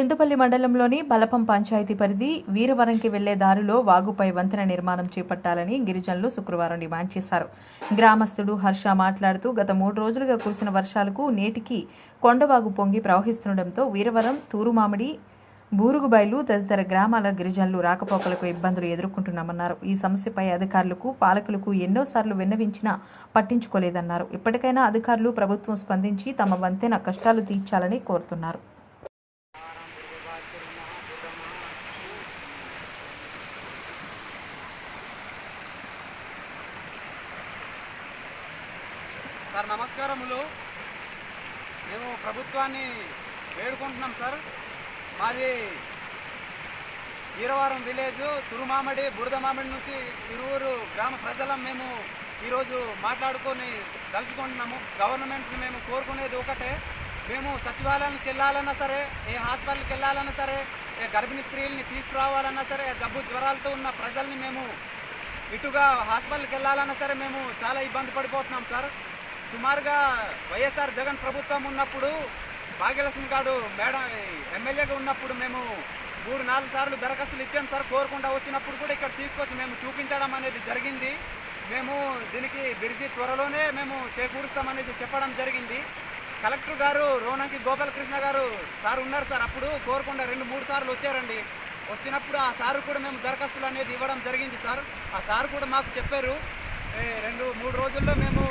చింతపల్లి మండలంలోని బలపం పంచాయతీ పరిధి వీరవరంకి వెళ్ళే దారిలో వాగుపై వంతెన నిర్మాణం చేపట్టాలని గిరిజనులు శుక్రవారం డిమాండ్ చేశారు. గ్రామస్తుడు హర్ష మాట్లాడుతూ గత మూడు రోజులుగా కురిసిన వర్షాలకు నేటికి కొండవాగు పొంగి ప్రవహిస్తుండటంతో వీరవరం తూరుమామిడి బూరుగుబైలు తదితర గ్రామాల గిరిజనులు రాకపోకలకు ఇబ్బందులు ఎదుర్కొంటున్నామన్నారు. ఈ సమస్యపై అధికారులకు పాలకులకు ఎన్నోసార్లు విన్నవించినా పట్టించుకోలేదన్నారు. ఇప్పటికైనా అధికారులు ప్రభుత్వం స్పందించి తమ వంతెన కష్టాలు తీర్చాలని కోరుతున్నారు. సార్ నమస్కారములు. మేము ప్రభుత్వాన్ని వేడుకుంటున్నాం సార్. మాది వీరవరం విలేజ్ తురుమామిడి బురదమామిడి నుంచి ఇరువురు గ్రామ ప్రజలం మేము ఈరోజు మాట్లాడుకొని తలుచుకుంటున్నాము. గవర్నమెంట్ని మేము కోరుకునేది ఒకటే. మేము సచివాలయానికి వెళ్ళాలన్నా సరే ఏ హాస్పిటల్కి వెళ్ళాలన్నా సరే ఏ గర్భిణీ స్త్రీల్ని తీసుకురావాలన్నా సరే జబ్బు జ్వరాలతో ఉన్న ప్రజల్ని మేము ఇటుగా హాస్పిటల్కి వెళ్ళాలన్నా సరే మేము చాలా ఇబ్బంది పడిపోతున్నాం సార్. సుమారుగా వైఎస్ఆర్ జగన్ ప్రభుత్వం ఉన్నప్పుడు భాగ్యలక్ష్మి గారు మేడం ఎమ్మెల్యేగా ఉన్నప్పుడు మేము మూడు నాలుగు సార్లు దరఖాస్తులు ఇచ్చాం సార్. కోరకుండా వచ్చినప్పుడు కూడా ఇక్కడ తీసుకొచ్చి మేము చూపించడం అనేది జరిగింది. మేము దీనికి బిరిజి త్వరలోనే మేము చేకూరుస్తామనేసి చెప్పడం జరిగింది. కలెక్టర్ గారు రోనంకి గోపాలకృష్ణ గారు సార్ ఉన్నారు సార్. అప్పుడు కోరకుండా రెండు మూడు సార్లు వచ్చారండి. వచ్చినప్పుడు ఆ సారు కూడా మేము దరఖాస్తులు అనేది ఇవ్వడం జరిగింది సార్. ఆ సారు కూడా మాకు చెప్పారు. రెండు మూడు రోజుల్లో మేము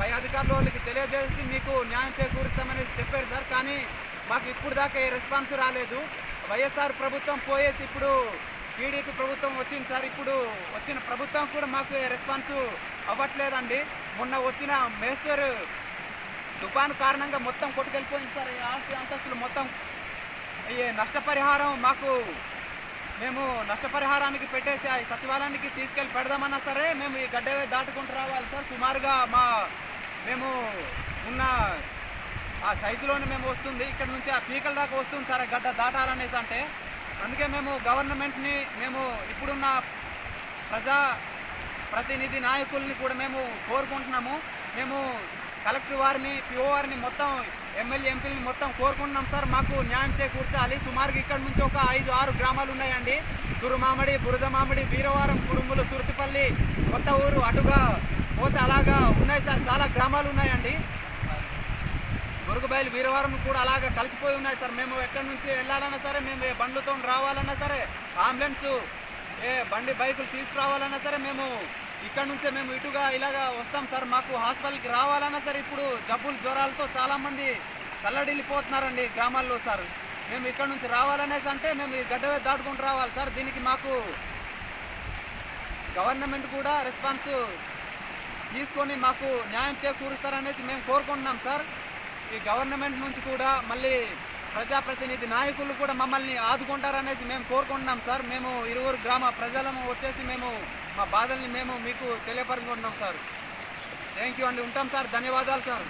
పై అధికారుల వాళ్ళకి తెలియజేసి మీకు న్యాయం చేకూరుస్తామని చెప్పారు సార్. కానీ మాకు ఇప్పుడు దాకా ఏ రెస్పాన్స్ రాలేదు. వైఎస్ఆర్ ప్రభుత్వం పోయేసి ఇప్పుడు టీడీపీ ప్రభుత్వం వచ్చింది సార్. ఇప్పుడు వచ్చిన ప్రభుత్వం కూడా మాకు ఏ రెస్పాన్స్ అవ్వట్లేదండి. మొన్న వచ్చిన మేస్తర్ తుఫాను కారణంగా మొత్తం కొట్టుకెళ్ళిపోయింది సార్. ఈ ఆస్తి అంతస్తులు మొత్తం ఈ నష్టపరిహారం మాకు మేము నష్టపరిహారానికి పెట్టేసి ఆ సచివాలయానికి తీసుకెళ్ళి పెడదామన్నా సరే మేము ఈ గడ్డ దాటుకుంటూ రావాలి సార్. సుమారుగా మా మేము ఉన్న ఆ సైజులోనే మేము వస్తుంది. ఇక్కడ నుంచి ఆ పీకల దాకా వస్తుంది సార్ గడ్డ దాటాలనేసి అంటే. అందుకే మేము గవర్నమెంట్ని మేము ఇప్పుడున్న ప్రజా ప్రతినిధి నాయకుల్ని కూడా మేము కోరుకుంటున్నాము. మేము కలెక్టర్ వారిని పిఓ వారిని మొత్తం ఎమ్మెల్యే ఎంపీలని మొత్తం కోరుకుంటున్నాం సార్. మాకు న్యాయం చేకూర్చాలి. సుమారుగా ఇక్కడ నుంచి ఒక ఐదు ఆరు గ్రామాలు ఉన్నాయండి. తురుమామిడి బురదమామిడి వీరవారం కురుములు సురతిపల్లి కొత్త ఊరు అటుగా పోతే అలాగా ఉన్నాయి సార్ చాలా గ్రామాలు ఉన్నాయండి. మురుగుబయలు వీరవారం కూడా అలాగా కలిసిపోయి ఉన్నాయి సార్. మేము ఎక్కడి నుంచి వెళ్ళాలన్నా సరే మేము ఏ బండ్లతో రావాలన్నా సరే అంబులెన్స్ ఏ బండి బైకులు తీసుకురావాలన్నా సరే మేము ఇక్కడ నుంచే మేము ఇటుగా ఇలాగా వస్తాం సార్. మాకు హాస్పిటల్కి రావాలన్నా సరే ఇప్పుడు జబ్బులు జ్వరాలతో చాలామంది చల్లడిల్లిపోతున్నారండి గ్రామాల్లో సార్. మేము ఇక్కడ నుంచి రావాలనేసి అంటే మేము ఈ గడ్డ దాటుకుంటూ రావాలి సార్. దీనికి మాకు గవర్నమెంట్ కూడా రెస్పాన్స్ తీసుకొని మాకు న్యాయం చేకూరుస్తారనేసి మేము కోరుకుంటున్నాం సార్. ఈ గవర్నమెంట్ నుంచి కూడా మళ్ళీ ప్రజాప్రతినిధి నాయకులు కూడా మమ్మల్ని ఆదుకుంటారనేసి మేము కోరుకుంటున్నాం సార్. మేము ఇరువురు గ్రామ ప్రజలము వచ్చేసి మేము మా బాధల్ని మేము మీకు తెలియపరుచుకుంటున్నాం సార్. థ్యాంక్ యూ అండి. ఉంటాం సార్. ధన్యవాదాలు సార్.